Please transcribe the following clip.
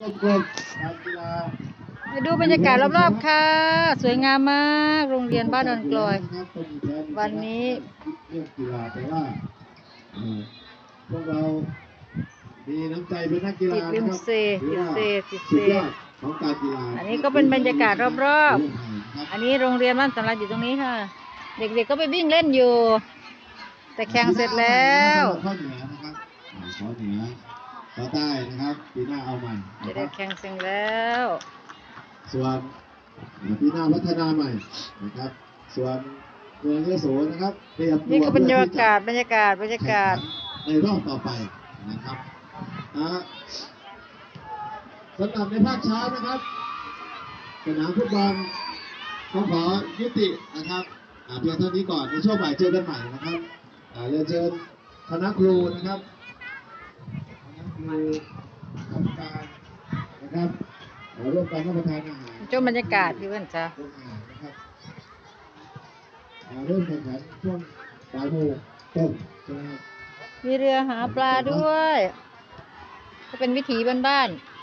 กรมการกีฬาไปดูบรรยากาศรอบๆค่ะ สวยงามมากโรงเรียนบ้านดอนกลอย วันนี้เรื่องกีฬาแต่ว่าเอ่อพวกเรามีน้ำใจเป็นนักกีฬาติดริมนะครับเซถือว่าติดเซติดเซสุดยอดของการกีฬาอันนี้ก็เป็นบรรยากาศรอบครับๆ อันนี้โรงเรียนบ้านสำราญอยู่ตรงนี้ค่ะ เด็กๆก็ไปวิ่งเล่นอยู่ แต่แข่งเสร็จแล้ว ข้อเหนือนะครับอ่าข้อเหนือข้อใต้นะครับปีหน้าเอาใหม่นะคเด็รักบๆแข่งเสร็จแล้ว ส่วนปีหน้าพัฒนาใหม่นะครับ ส่วนเมืองยโสนะครับเตรียมตัวนี่ก็บรรยาเพื่อที่จะกาศบรรยากาศบรรยากาศ แข่งขันในรอบต่อไปนะครับอ่าสำหรับในภาคเช้านะครับสนามฟุตบอลต้องขอยุตินะครับอ่าเพียงเท่านี้ก่อนในช่วงบ่ายเจอกันใหม่นะครับอ่าเรียนเชิญคณะครูนะครับ คณะครูกรรมการนะครับอ่าร่วมกันรับประทานอาหารชมบรรยากาศพี่เพื่อนจ้าร่วมอาหารนะครับอ่าเริ่มแข่งขันช่วงบ่ายโมงต้นใช่ไหมครับมีเรือหาปลาด้วย ก็เป็นวิถีบ้านๆ